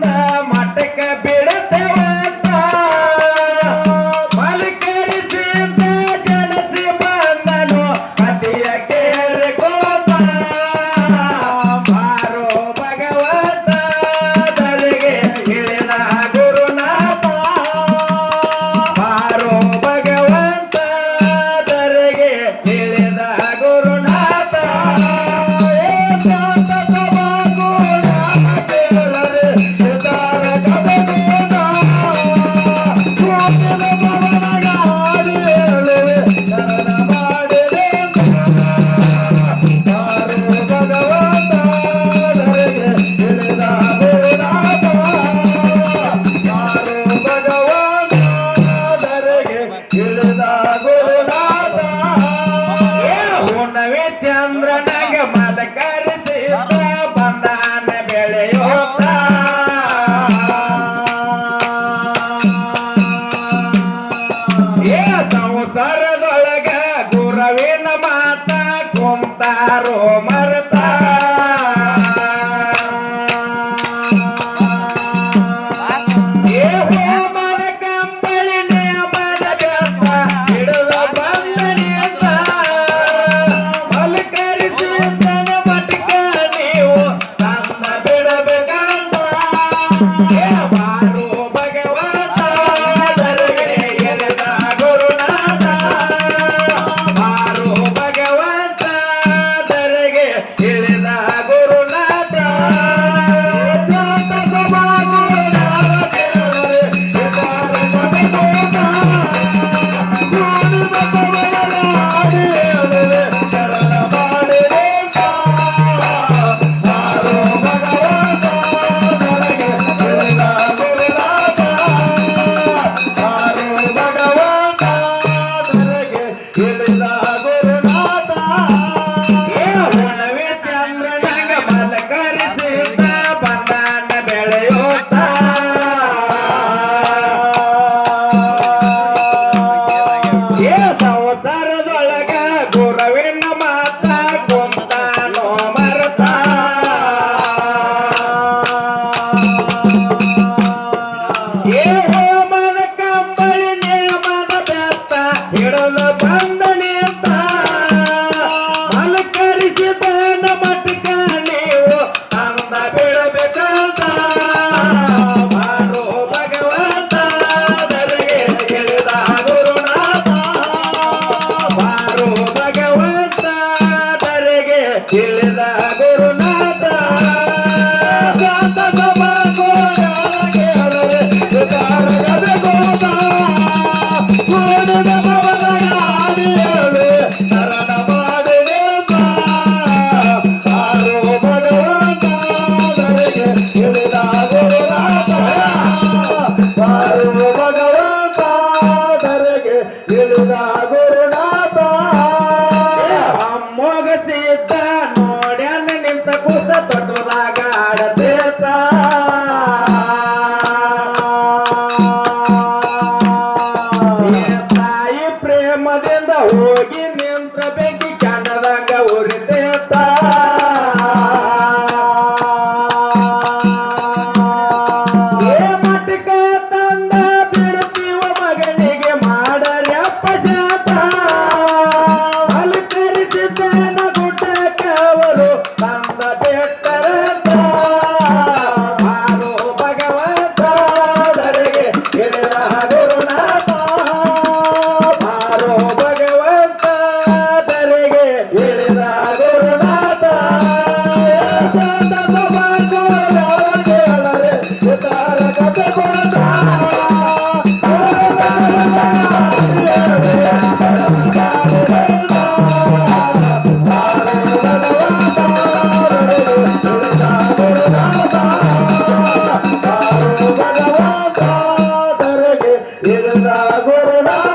remember ಸಂಸಾರದೊಳಗ ಗುರವಿನ ಮಾತ ಕುಂತಾರೋ ಮರತ? Yeah. இருந்தா